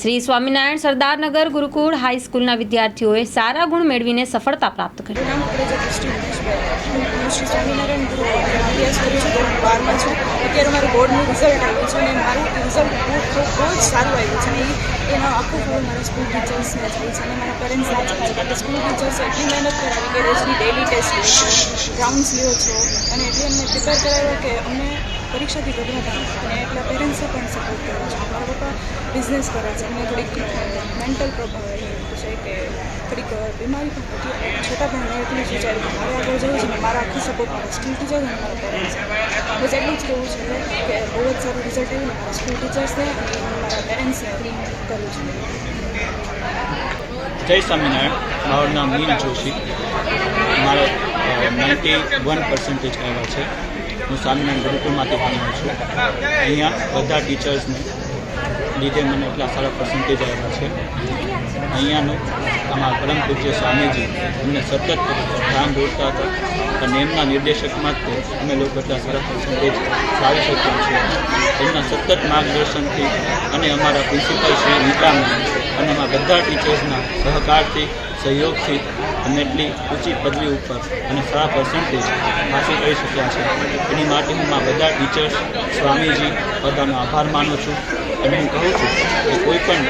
શ્રી સ્વામિનારાયણ સરદારનગર ગુરુકુળ હાઈસ્કૂલના વિદ્યાર્થીઓએ સારા ગુણ મેળવીને સફળતા પ્રાપ્ત કરી. શ્રી સ્વામિનારાયણ છું પરીક્ષાથી ગભરાતા અને એટલા પેરેન્ટ્સે પણ સપોર્ટ કર્યો છે. મારા પપ્પા બિઝનેસ કરે છે એમને થોડીક મેન્ટલ પ્રોબ્લેમ છે કે થોડીક બીમારી પણ હતી છતાં પણ મેં એટલું જ વિચાર્યું કે મારે આગળ જવું છે ને મારા આખું સપોર્ટ મારા સ્કૂલ ટીચર અને મારા પેરેન્ટ્સ બસ એટલું જ કહેવું છે કે બહુ જ સારું રિઝલ્ટ આવ્યું મારા સ્કૂલ ટીચર્સને અને મારા પેરેન્ટ્સને કર્યું છે. જય સ્વામિનારાયણ. મારું નામ મીન જોશી. મારે નાઇન્ટી વન પર્સન્ટેજ આવ્યા છે. હું સ્વામિનારાયણ ગુરુકુળમાંથી ભણ્યો છું. અહીંયા બધા ટીચર્સને લીધે મને એટલા સારા પર્સન્ટેજ આવ્યા છે. અહીંયાનું અમારા પરમ પૂજ્ય સ્વામીજી અમને સતત ધ્યાન દોરતા હતા. અને એમના નિર્દેશકમાં જ અમે લોકો એટલા સારા પર્સન્ટેજ લાવી શક્યા છીએ. એમના સતત માર્ગદર્શનથી અને અમારા પ્રિન્સિપલ શ્રી નીતા અને અમારા બધા ટીચર્સના સહકારથી સહયોગથી અમે એટલી ઊંચી પદવી ઉપર અને સારા પર્સન્ટેજ હાંસલ કરી શક્યા છે. એની માટે હું મારા બધા ટીચર્સ સ્વામીજી, બધાનો આભાર માનું છું. અને હું કહું છું કે કોઈ પણ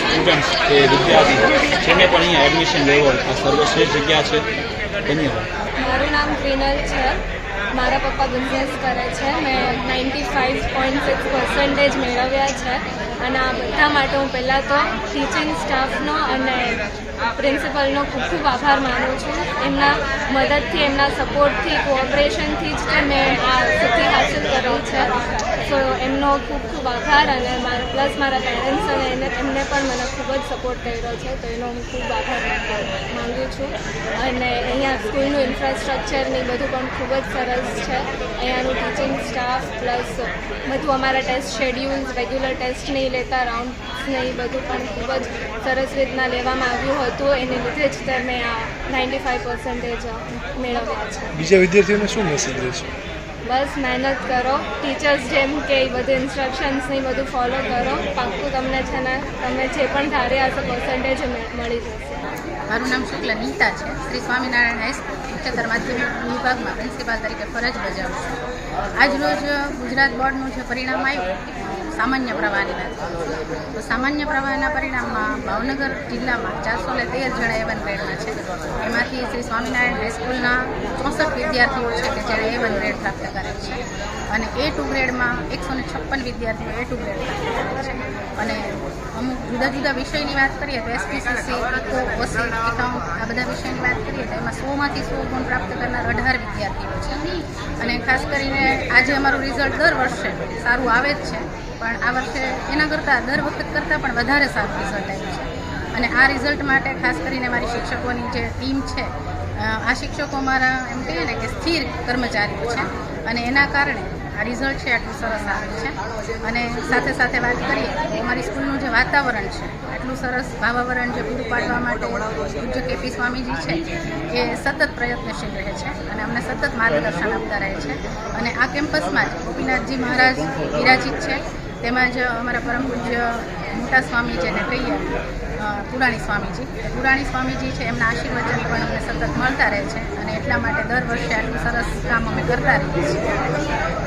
સ્ટુડન્ટ્સ કે વિદ્યાર્થી જેને પણ અહીંયા એડમિશન લેવો આ સર્વશ્રેષ્ઠ જગ્યા છે. ધન્યવાદ. મારું નામ ક્રિનલ છે. મારા પપ્પા બિઝનેસ કરે છે. મેં ninety five point six percentage મેળવ્યા છે. અને આ બધા માટે હું પહેલાં તો ટીચિંગ સ્ટાફનો અને પ્રિન્સિપલનો ખૂબ ખૂબ આભાર માનું છું. એમના મદદથી, એમના સપોર્ટથી કોઓપરેશનથી જ મેં આ સિદ્ધિ હાંસલ કરી છે. સો એમનો ખૂબ ખૂબ આભાર અને મારા પ્લસ મારા પેરેન્ટ્સ અને એને, એમને પણ મને ખૂબ જ સપોર્ટ કર્યો છે. તો એનો હું ખૂબ આભાર માગું છું. અને અહીંયા સ્કૂલનું ઇન્ફ્રાસ્ટ્રક્ચરની બધું પણ ખૂબ જ સરસ છે. અહીંયાનું ટીચિંગ સ્ટાફ પ્લસ બધું અમારા ટેસ્ટ શેડ્યુલ્સ રેગ્યુલર ટેસ્ટ નહીં લેતા રાઉન્ડ્સ નહીં બધું પણ ખૂબ જ સરસ રીતના લેવામાં આવ્યું હતું. એને લીધે જ તમે આ નાઇન્ટી ફાઇવ પર્સન્ટેજ મેળવ્યા છે. બીજા વિદ્યાર્થીઓને શું મેસેજ દેશો બસ મહેનત કરો. ટીચર્સ જેમ કે એ બધું ઇન્સ્ટ્રક્શન્સ ને બધું ફોલો કરો. પાક્કું તમને છે ને, તમે જે પણ ધાર્યા હશે પર્સન્ટેજ મળી જશે. મારું નામ શુક્લ નીતા છે. શ્રી સ્વામિનારાયણ હાઈસ્કૂલ ઉચ્ચતર માધ્યમિક વિભાગમાં પ્રિન્સિપાલ તરીકે ફરજ બજાવું છું. આજ રોજ ગુજરાત બોર્ડનું જે પરિણામ આવ્યું સામાન્ય પ્રવાહની તો સામાન્ય પ્રવાહના પરિણામમાં ભાવનગર જિલ્લામાં ચારસો ને તેર જણા એવન ગ્રેડમાં છે. એમાંથી શ્રી સ્વામિનારાયણ હાઈસ્કૂલના ચોસઠ વિદ્યાર્થીઓ છે કે જ્યારે એ વન ગ્રેડ પ્રાપ્ત કરે છે. અને એ ટુ ગ્રેડમાં એકસો ને છપ્પન વિદ્યાર્થીઓ એ ટુ ગ્રેડ પ્રાપ્ત કરે છે. અને અમુક જુદા જુદા વિષયની વાત કરીએ તો એસપીસીસી ઇકો ઓસી એકાઉન્ટ આ બધા વિષયની વાત કરીએ તો એમાં સોમાંથી સો ગુણ પ્રાપ્ત કરનાર અઢાર વિદ્યાર્થીઓ છે. અને ખાસ કરીને આજે અમારું રિઝલ્ટ દર વર્ષે સારું આવે જ છે. પણ આ વર્ષે એના કરતાં દર વખત કરતાં પણ વધારે સારું રિઝલ્ટ આવ્યું છે. અને આ રિઝલ્ટ માટે ખાસ કરીને મારી શિક્ષકોની જે ટીમ છે આ શિક્ષકો મારા એમ કહીએ ને કે સ્થિર કર્મચારીઓ છે. અને એના કારણે આ રિઝલ્ટ છે આટલું સરસ આવે છે. અને સાથે સાથે વાત કરીએ, તો અમારી સ્કૂલનું જે વાતાવરણ છે, આટલું સરસ ભાવાવરણ જે પૂરું પાડવા માટે પૂજ્ય કેપી સ્વામીજી છે, એ સતત પ્રયત્નશીલ રહે છે અને અમને સતત માર્ગદર્શન આપતા રહે છે. અને આ કેમ્પસમાં જ ગોપીનાથજી મહારાજ વિરાજિત છે. તેમજ અમારા પરમ પૂજ્ય મોટા સ્વામી જેને કહીએ પુરાણી સ્વામીજી. પુરાણી સ્વામીજી છે, એમના આશીર્વચન પણ અમને સતત મળતા રહે છે અને એટલા માટે દર વર્ષે આટલું સરસ કામ અમે કરતા રહીએ છીએ.